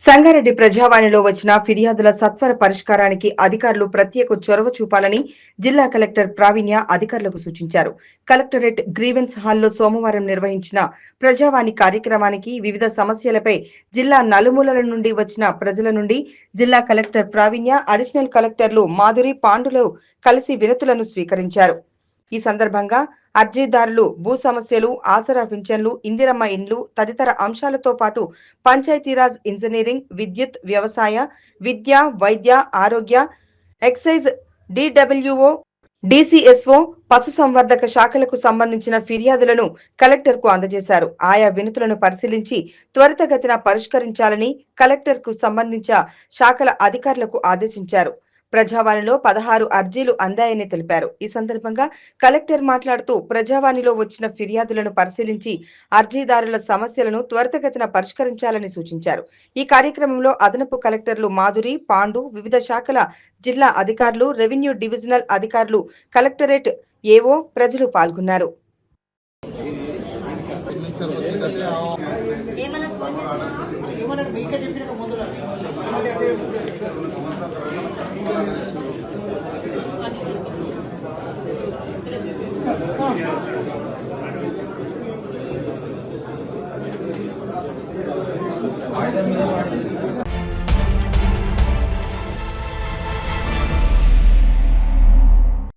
సంగారెడ్డి ప్రజావాణిలో వచ్చిన ఫిర్యాదుల సత్వర పరిష్కారానికి అధికారులు ప్రత్యేక చొరవ చూపాలని జిల్లా కలెక్టర్ ప్రావీణ్య అధికారులకు సూచించారు. కలెక్టరేట్ గ్రీవెన్స్ హాల్లో సోమవారం నిర్వహించిన ప్రజావాణి కార్యక్రమానికి వివిధ సమస్యలపై జిల్లా నలుమూలల నుండి వచ్చిన ప్రజల నుండి జిల్లా కలెక్టర్ ప్రావీణ్య అడిషనల్ కలెక్టర్లు మాధురి పాండులు కలిసి వినతులను స్వీకరించారు. ఈ సందర్భంగా అర్జీదారులు భూ సమస్యలు ఆసరా పింఛన్లు ఇందిరమ్మ ఇండ్లు తదితర అంశాలతో పాటు పంచాయతీరాజ్ ఇంజనీరింగ్ విద్యుత్ వ్యవసాయ విద్య వైద్య ఆరోగ్య ఎక్సైజ్ డిడబ్ల్యూఓ డిసిఎస్ఓ పశుసంవర్ధక శాఖలకు సంబంధించిన ఫిర్యాదులను కలెక్టర్కు అందజేశారు. ఆయా వినతులను పరిశీలించి త్వరితగతిన పరిష్కరించాలని కలెక్టర్కు సంబంధించిన శాఖల అధికారులకు ఆదేశించారు. ప్రజావాణిలో పదహారు అర్జీలు అందాయని తెలిపారు. ఈ సందర్భంగా కలెక్టర్ మాట్లాడుతూ ప్రజావాణిలో వచ్చిన ఫిర్యాదులను పరిశీలించి అర్జీదారుల సమస్యలను త్వరితగతిన పరిష్కరించాలని సూచించారు. ఈ కార్యక్రమంలో అదనపు కలెక్టర్లు మాధురి పాండు వివిధ శాఖల జిల్లా అధికారులు రెవెన్యూ డివిజనల్ అధికారులు కలెక్టరేట్ ఏవో ప్రజలు పాల్గొన్నారు. ఏమన్నా ఫోన్ చేసినా ఏమన్నాడు మీకే చెప్పిన ముందు అదే Aynen.